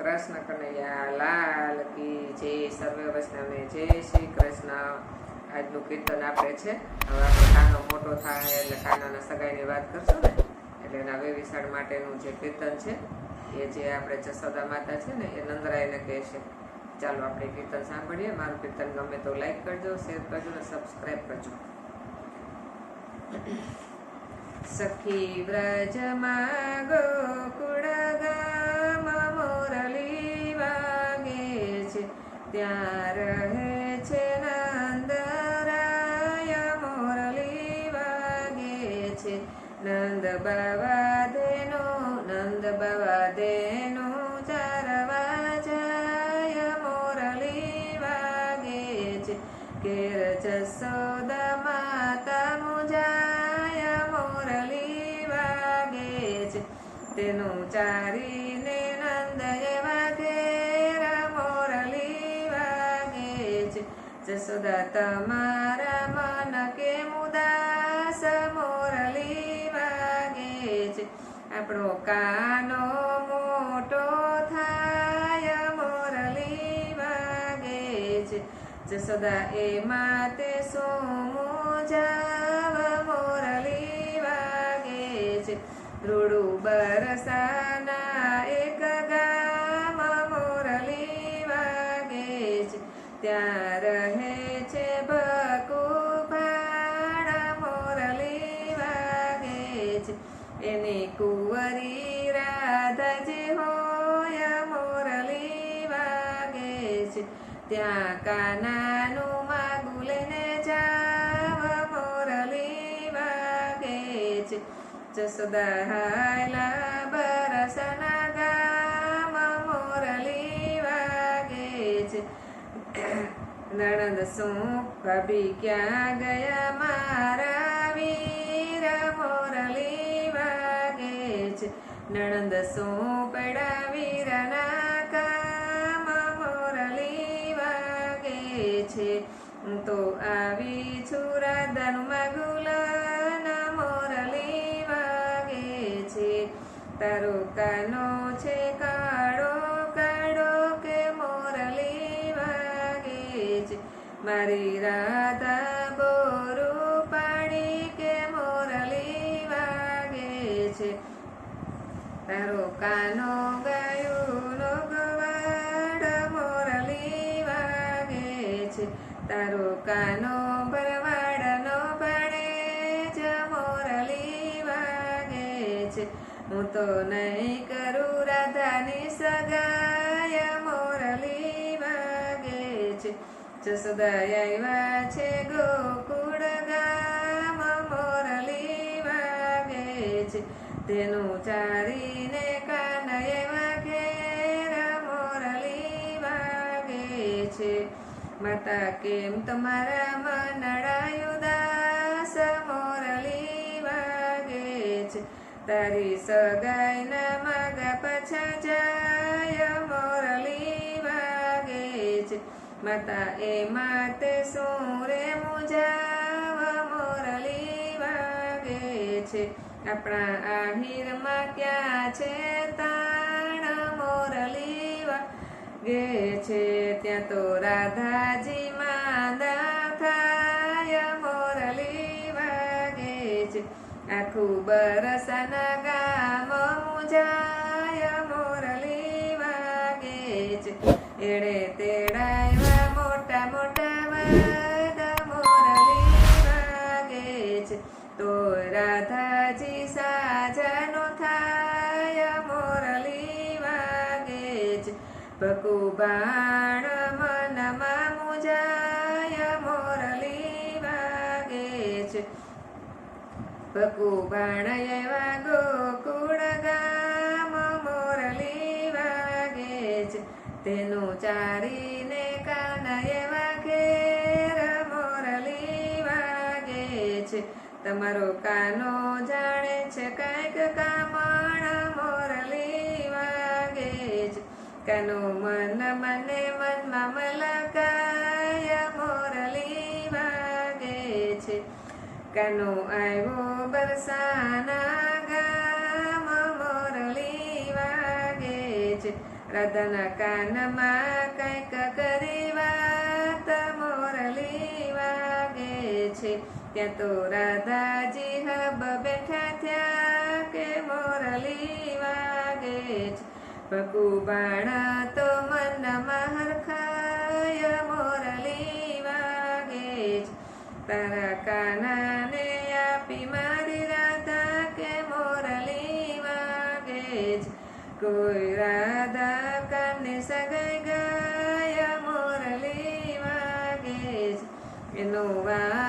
કૃષ્ણ કનૈયા લાલ કી જય સર્વે વૈષ્ણવને જય શ્રી કૃષ્ણ. આજનું કીર્તન આપણે છે, હવે આપણે કાનો મોટો થાય એટલે કાનાના સગાઈની વાત કરશું ને, એટલે એના વેવિશાળ માટેનું જે કીર્તન છે, એ જે આપણે જસોદા માતા છે ને, એ નંદરાયને કહે છે. ચાલો આપણે કીર્તન સાંભળીએ. મારું કીર્તન ગમે તો લાઈક કરજો શેર કરજો અને સબસ્ક્રાઈબ કરજો. સખી વ્રજમાં ગોકુળ ગામ મોરલી વાગે છે. ત્યાં રહે છે નંદરાય મોરલી વાગે છે. નંદ બાવા દેનો, નંદ બાવા દેનો ચારવા જાય મોરલી વાગે છે. કેર જસોદા માતા મુજાય મોરલી વાગે છે. તેનું ચારીને જસોદા તમારા મન કે મુદાસ મોરલી વાગે છે આપણો કાનો મોટો થાય મોરલી વાગે છે જસોદા એ માતે સોમો જાવ મોરલી વાગે છે રૂડું બરસાના એક ગામ મોરલી વાગે છે ત્યાં છે. એની કુંવરી રાધાજી હોય, મોરલી વાગે છે. ત્યાં કાનાનું માગું જાવ, મોરલી વાગે છે. જસોદા હાયલા બરસના ગામ, મોરલી વાગે છે. નણંદ શું ભાભી ક્યાં ગયા, મારા નણંદ શું પડા વીરના કામ મોરલી વાગે છે હું તો આવી છું રાધાનું ગુલાના મોરલી વાગે છે તારો કાનો છે કાળો કાળો કે મોરલી વાગે છે મારી રાધા તારો કાનો ગાયું ગવાડ મોરલી વાગે છે. તારો કાનો ભરવાડ નો ભણે જ મોરલી વાગે છે. હું તો નહીં કરું રાધાની સગાય મોરલી વાગે છે. જસોદા આવ્યા છે ગોકુળ છે. તેનું ચારીને કાન એવા ઘેર મોરલી વાગે છે. માતા કેમ તમારા મનડા દાસ, મોરલી વાગે છે. તારી સગાઈના માગા પાછા જાય, મોરલી વાગે છે. માતા, એ માતે શું રે મુજાવ, મોરલી છે. આપણા આહીરમાં ક્યાં છે તાણ? મોરલી વાગે છે. ત્યાં તો રાધાજી માંદા થાય. મોરલી વાગે છે. આખું બરસના ગામ મુજાય મોરલી વાગે છે. એડે તેડાયવા રાધાજી સાજનો થાય મોરલી વાગે જ. ભકુ બાણ મનમાં મુજાય મોરલી વાગે છે ભકુ બાણ એવા ગોકુળ ગામ મોરલી વાગે છે તેનું ચારીને કાન તમારો કાનો જાણે છે કાંઈક કામણ મોરલી વાગે છે કાનો મન મને મનમાં મલકાય મોરલી વાગે છે. કાનો આવ્યો બરસાના ગામ મોરલી વાગે છે. રાધાના કાનમાં કંઈક કરી ત્યાં તો રાધાજી હબ બેઠા થયા કે મોરલી વાગે છે ભગુ બાણા તો મનમાં હરખાય, મોરલી વાગે છે તારા કાનાને આપી મારી રાધા કે મોરલી વાગે છે કોઈ રાધા કાને સગાઈ ગયા, મોરલી વાગે છે એનો વાસ્તે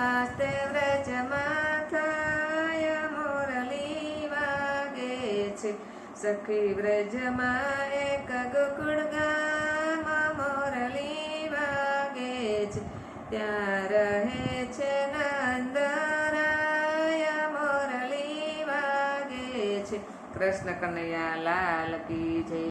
સખી વ્રજમાં એક ગોકુળ ગામ મોરલી વાગે છે. ત્યાં રહે છે નંદરાય મોરલી વાગે છે. કૃષ્ણ કનૈયા લાલ કી જય.